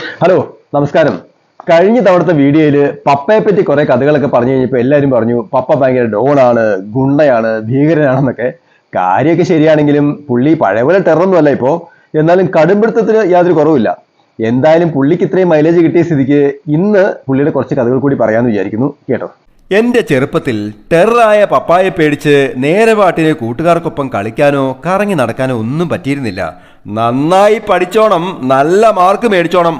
Hello നമസ്കാരം. കഴിഞ്ഞ തവണത്തെ വീഡിയോയിൽ പപ്പയെ പറ്റി കുറെ കഥകളൊക്കെ പറഞ്ഞു കഴിഞ്ഞപ്പോൾ എല്ലാവരും പറഞ്ഞു പപ്പ ഭയങ്കര ഡോണാണ് ഗുണ്ടയാണ് ഭീകരനാണെന്നൊക്കെ. കാര്യമൊക്കെ ശരിയാണെങ്കിലും പുള്ളി പഴയ പോലെ ടെററൊന്നുമല്ല ഇപ്പോൾ എന്നാലും കടുംപിടുത്തത്തിന് യാതൊരു കുറവില്ല എന്തായാലും പുള്ളിക്ക് ഇത്രയും മൈലേജ് കിട്ടിയ സ്ഥിതിക്ക് ഇന്ന് പുള്ളിയുടെ കുറച്ച് കഥകൾ കൂടി പറയാമെന്ന് വിചാരിക്കുന്നു. കേട്ടോ. എന്റെ ചെറുപ്പത്തിൽ ടെററായ പപ്പായെ പേടിച്ച് നേരെ പാട്ടിന് കൂട്ടുകാർക്കൊപ്പം കളിക്കാനോ കറങ്ങി നടക്കാനോ ഒന്നും പറ്റിയിരുന്നില്ല. നന്നായി പഠിച്ചോണം നല്ല മാർക്ക് മേടിച്ചോണം.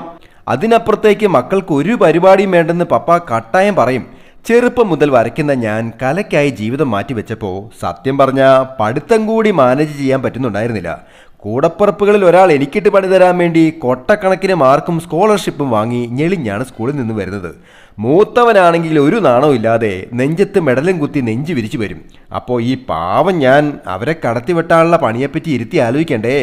അതിനപ്പുറത്തേക്ക് മക്കൾക്ക് ഒരു പരിപാടിയും വേണ്ടെന്ന് പപ്പ കട്ടായം പറയും. ചെറുപ്പം മുതൽ വരയ്ക്കുന്ന ഞാൻ കലയ്ക്കായി ജീവിതം മാറ്റിവെച്ചപ്പോൾ സത്യം പറഞ്ഞ പഠിത്തം കൂടി മാനേജ് ചെയ്യാൻ പറ്റുന്നുണ്ടായിരുന്നില്ല. കൂടപ്പുറപ്പുകളിൽ ഒരാൾ എനിക്കിട്ട് പണി തരാൻ വേണ്ടി കൊട്ടക്കണക്കിന് മാർക്കും സ്കോളർഷിപ്പും വാങ്ങി ഞെളിഞ്ഞാണ് സ്കൂളിൽ നിന്ന് വരുന്നത്. മൂത്തവനാണെങ്കിൽ ഒരു നാണവും ഇല്ലാതെ നെഞ്ചത്ത് മെഡലും കുത്തി നെഞ്ചു വിരിച്ചു വരും. അപ്പോൾ ഈ പാവം ഞാൻ അവരെ കടത്തിവെട്ടാനുള്ള പണിയെപ്പറ്റി ഇരുത്തി ആലോചിക്കണ്ടേ?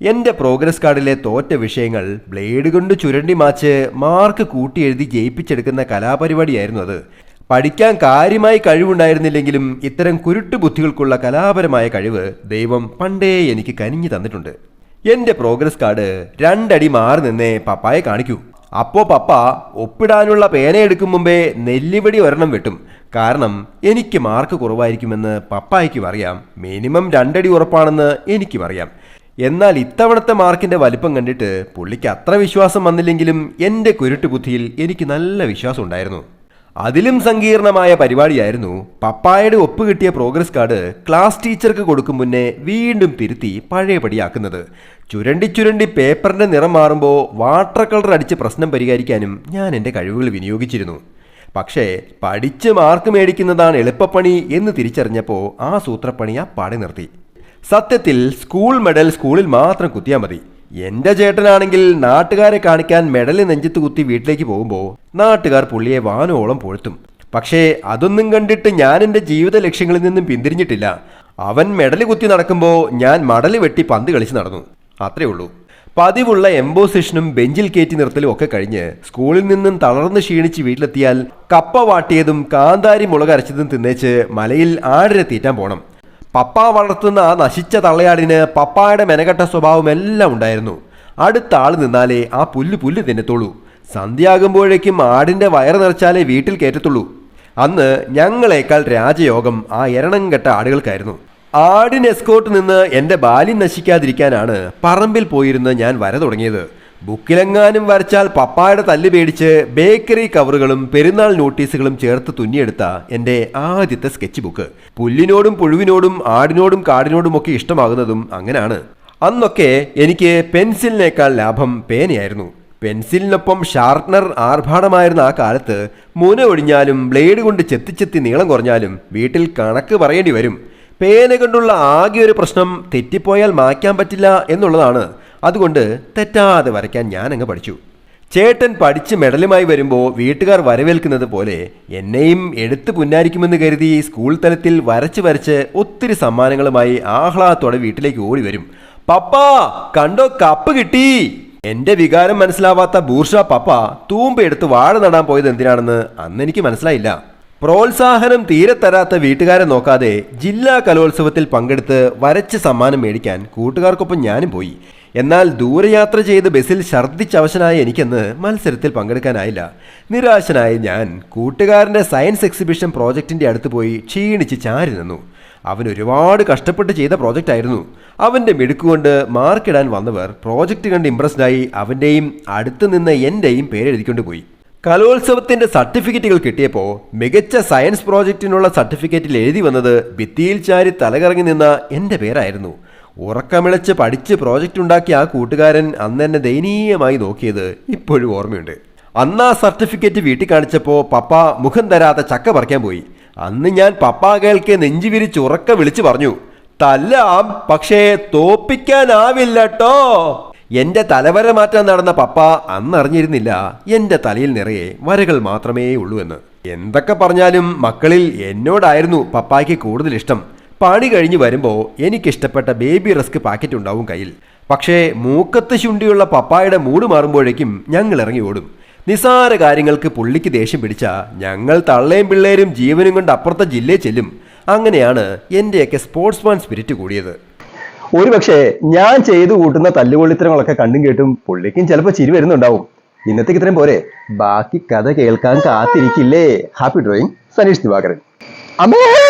എന്റെ പ്രോഗ്രസ് കാർഡിലെ തോറ്റ വിഷയങ്ങൾ ബ്ലേഡ് കൊണ്ട് ചുരണ്ടി മാച്ച് മാർക്ക് കൂട്ടി എഴുതി ജയിപ്പിച്ചെടുക്കുന്ന കലാപരിപാടിയായിരുന്നു അത്. പഠിക്കാൻ കാര്യമായി കഴിവുണ്ടായിരുന്നില്ലെങ്കിലും ഇത്തരം കുരുട്ടു ബുദ്ധികൾക്കുള്ള കലാപരമായ കഴിവ് ദൈവം പണ്ടേ എനിക്ക് കനിഞ്ഞു തന്നിട്ടുണ്ട്. എന്റെ പ്രോഗ്രസ് കാർഡ് രണ്ടടി മാറി നിന്നേ പപ്പായെ കാണിക്കൂ. അപ്പോ പപ്പ ഒപ്പിടാനുള്ള പേന എടുക്കും മുമ്പേ നെല്ലിവടി ഒരെണ്ണം വെട്ടും. കാരണം എനിക്ക് മാർക്ക് കുറവായിരിക്കുമെന്ന് പപ്പായ്ക്കും അറിയാം. മിനിമം രണ്ടടി ഉറപ്പാണെന്ന് എനിക്കും അറിയാം. എന്നാൽ ഇത്തവണത്തെ മാർക്കിന്റെ വലിപ്പം കണ്ടിട്ട് പുള്ളിക്ക് അത്ര വിശ്വാസം വന്നില്ലെങ്കിലും എന്റെ കുരുട്ട് ബുദ്ധിയിൽ എനിക്ക് നല്ല വിശ്വാസം ഉണ്ടായിരുന്നു. അതിലും സങ്കീർണമായ പരിപാടിയായിരുന്നു പപ്പായുടെ ഒപ്പ് കിട്ടിയ പ്രോഗ്രസ് കാർഡ് ക്ലാസ് ടീച്ചർക്ക് കൊടുക്കും മുന്നേ വീണ്ടും തിരുത്തി പഴയപടിയാക്കുന്നത്. ചുരണ്ടി ചുരണ്ടി പേപ്പറിന്റെ നിറം മാറുമ്പോൾ വാട്ടർ കളർ അടിച്ച് പ്രശ്നം പരിഹരിക്കാനും ഞാൻ എന്റെ കഴിവുകൾ വിനിയോഗിച്ചിരുന്നു. പക്ഷേ പഠിച്ച് മാർക്ക് മേടിക്കുന്നതാണ് എളുപ്പപ്പണി എന്ന് തിരിച്ചറിഞ്ഞപ്പോൾ ആ സൂത്രപ്പണി ആ പാടി നിർത്തി. സത്യത്തിൽ സ്കൂൾ മെഡൽ സ്കൂളിൽ മാത്രം കുത്തിയാൽ മതി. എന്റെ ചേട്ടനാണെങ്കിൽ നാട്ടുകാരെ കാണിക്കാൻ മെഡൽ നെഞ്ചത്ത് കുത്തി വീട്ടിലേക്ക് പോകുമ്പോൾ നാട്ടുകാർ പുള്ളിയെ വാനോളം പൊഴുത്തും. പക്ഷേ അതൊന്നും കണ്ടിട്ട് ഞാൻ എന്റെ ജീവിത ലക്ഷ്യങ്ങളിൽ നിന്നും പിന്തിരിഞ്ഞിട്ടില്ല. അവൻ മെഡൽ കുത്തി നടക്കുമ്പോൾ ഞാൻ മടൽ വെട്ടി പന്ത് കളിച്ച് നടന്നു. അത്രേ ഉള്ളൂ. പതിവുള്ള എംബോസിഷനും ബെഞ്ചിൽ കയറ്റി നിർത്തലും ഒക്കെ കഴിഞ്ഞ് സ്കൂളിൽ നിന്നും തളർന്ന് ക്ഷീണിച്ച് വീട്ടിലെത്തിയാൽ കപ്പ വാട്ടിയതും കാന്താരി മുളക് അരച്ചതും തിന്നേച്ച് മലയിൽ ആടിനെ തീറ്റാൻ പോണം. പപ്പ വളർത്തുന്ന ആ നശിച്ച തള്ളയാടിന് പപ്പായുടെ മെനകെട്ട സ്വഭാവം എല്ലാം ഉണ്ടായിരുന്നു. അടുത്ത ആൾ നിന്നാലേ ആ പുല്ല് പുല്ല് തിന്നത്തുള്ളൂ. സന്ധ്യയാകുമ്പോഴേക്കും ആടിന്റെ വയറ് നിറച്ചാലേ വീട്ടിൽ കയറ്റത്തുള്ളൂ. അന്ന് ഞങ്ങളെക്കാൾ രാജയോഗം ആ എരണം കെട്ട ആടുകൾക്കായിരുന്നു. ആടിന് എസ്കോട്ട് നിന്ന് എന്റെ ബാല്യം നശിക്കാതിരിക്കാനാണ് പറമ്പിൽ പോയിരുന്ന് ഞാൻ വര തുടങ്ങിയത്. ബുക്കിലെങ്ങാനും വരച്ചാൽ പപ്പായുടെ തല്ല് പേടിച്ച് ബേക്കറി കവറുകളും പെരുന്നാൾ നോട്ടീസുകളും ചേർത്ത് തുന്നിയെടുത്ത എന്റെ ആദ്യത്തെ സ്കെച്ച് ബുക്ക് പുല്ലിനോടും പുഴുവിനോടും ആടിനോടും കാടിനോടും ഒക്കെ ഇഷ്ടമാകുന്നതും അങ്ങനെയാണ് അന്നൊക്കെ എനിക്ക് പെൻസിലിനേക്കാൾ ലാഭം പേനയായിരുന്നു. പെൻസിലിനൊപ്പം ഷാർപ്നർ ആർഭാടമായിരുന്ന ആ കാലത്ത് മുന ഒടിഞ്ഞാലും ബ്ലേഡ് കൊണ്ട് ചെത്തിച്ചെത്തി നീളം കുറഞ്ഞാലും വീട്ടിൽ കണക്ക് പറയേണ്ടി വരും. പേന കൊണ്ടുള്ള ആകെ ഒരു പ്രശ്നം തെറ്റിപ്പോയാൽ മായ്ക്കാൻ പറ്റില്ല എന്നുള്ളതാണ്. അതുകൊണ്ട് തെറ്റാതെ വരയ്ക്കാൻ ഞാനങ്ങ് പഠിച്ചു. ചേട്ടൻ പഠിച്ച് മെഡലുമായി വരുമ്പോൾ വീട്ടുകാർ വരവേൽക്കുന്നത് പോലെ എന്നെയും എടുത്തു പുന്നാരിക്കുമെന്ന് കരുതി സ്കൂൾ തലത്തിൽ വരച്ച് വരച്ച് ഒത്തിരി സമ്മാനങ്ങളുമായി ആഹ്ലാദത്തോടെ വീട്ടിലേക്ക് ഓടി വരും. പപ്പാ കണ്ടോ കപ്പ് കിട്ടി? എന്റെ വികാരം മനസ്സിലാവാത്ത ബൂർഷ പപ്പ തൂമ്പയെടുത്ത് വാഴ നടാൻ പോയത് എന്തിനാണെന്ന് അന്ന് എനിക്ക് മനസ്സിലായില്ല. പ്രോത്സാഹനം തീരെ തരാത്ത വീട്ടുകാരെ നോക്കാതെ ജില്ലാ കലോത്സവത്തിൽ പങ്കെടുത്ത് വരച്ച് സമ്മാനം മേടിക്കാൻ കൂട്ടുകാർക്കൊപ്പം ഞാനും പോയി. എന്നാൽ ദൂരയാത്ര ചെയ്ത് ബസ്സിൽ ഛർദ്ദിച്ചവശനായ എനിക്കെന്ന് മത്സരത്തിൽ പങ്കെടുക്കാനായില്ല. നിരാശനായ ഞാൻ കൂട്ടുകാരന്റെ സയൻസ് എക്സിബിഷൻ പ്രോജക്റ്റിന്റെ അടുത്ത് പോയി ക്ഷീണിച്ച് ചാരി നിന്നു. അവൻ ഒരുപാട് കഷ്ടപ്പെട്ട് ചെയ്ത പ്രോജക്റ്റ് ആയിരുന്നു. അവന്റെ മിടുക്കുകൊണ്ട് മാർക്കിടാൻ വന്നവർ പ്രോജക്റ്റ് കണ്ട് ഇമ്പ്രസ്ഡായി അവന്റെയും അടുത്ത് നിന്ന് എന്റെയും പേരെഴുതിക്കൊണ്ട് പോയി. കലോത്സവത്തിന്റെ സർട്ടിഫിക്കറ്റുകൾ കിട്ടിയപ്പോൾ മികച്ച സയൻസ് പ്രോജക്റ്റിനുള്ള സർട്ടിഫിക്കറ്റിൽ എഴുതി വന്നത് ഭിത്തിയിൽ ചാരി തലകറങ്ങി നിന്ന എന്റെ പേരായിരുന്നു. ഉറക്കമിളച്ച് പഠിച്ച് പ്രോജക്റ്റ് ഉണ്ടാക്കിയ ആ കൂട്ടുകാരൻ അന്ന് എന്നെ ദയനീയമായി നോക്കിയത് ഇപ്പോഴും ഓർമ്മയുണ്ട്. അന്ന് ആ സർട്ടിഫിക്കറ്റ് വീട്ടിൽ കാണിച്ചപ്പോൾ പപ്പ മുഖം തരാത്ത ചക്ക പറിക്കാൻ പോയി. അന്ന് ഞാൻ പപ്പ കേൾക്കെ നെഞ്ചു വിരിച്ച് ഉറക്ക വിളിച്ചു പറഞ്ഞു തല്ലാം പക്ഷേ തോപ്പിക്കാനാവില്ലട്ടോ. എന്റെ തലവര മാറ്റാൻ നടന്ന പപ്പ അന്നറിഞ്ഞിരുന്നില്ല എന്റെ തലയിൽ നിറയെ വരകൾ മാത്രമേ ഉള്ളൂ എന്ന്. എന്തൊക്കെ പറഞ്ഞാലും മക്കളിൽ എന്നോടായിരുന്നു പപ്പായ്ക്ക് കൂടുതൽ ഇഷ്ടം. പണി കഴിഞ്ഞ് വരുമ്പോൾ എനിക്കിഷ്ടപ്പെട്ട ബേബി റസ്ക് പാക്കറ്റ് ഉണ്ടാവും കയ്യിൽ. പക്ഷേ മൂക്കത്ത് ശുണ്ടിയുള്ള പപ്പായുടെ മൂട് മാറുമ്പോഴേക്കും ഞങ്ങൾ ഇറങ്ങി ഓടും. നിസാര കാര്യങ്ങൾക്ക് പുള്ളിക്ക് ദേഷ്യം പിടിച്ച ഞങ്ങൾ തള്ളയും പിള്ളേരും ജീവനും കൊണ്ട് അപ്പുറത്തെ ജില്ലയിൽ ചെല്ലും. അങ്ങനെയാണ് എന്റെയൊക്കെ സ്പോർട്സ്മാൻ സ്പിരിറ്റ് കൂടിയത്. ഒരു പക്ഷേ ഞാൻ ചെയ്തു കൂട്ടുന്ന തല്ലുകൊള്ളിത്തരങ്ങളൊക്കെ കണ്ടും കേട്ടും പുള്ളിക്കും ചിലപ്പോൾ ചിരി വരുന്നുണ്ടാവും. ഇന്നത്തേക്ക് ഇത്രയും പോരെ. ബാക്കി കഥ കേൾക്കാൻ കാത്തിരിക്കില്ലേ? Happy drawing Saneesh Divakaran. അമ്മേ!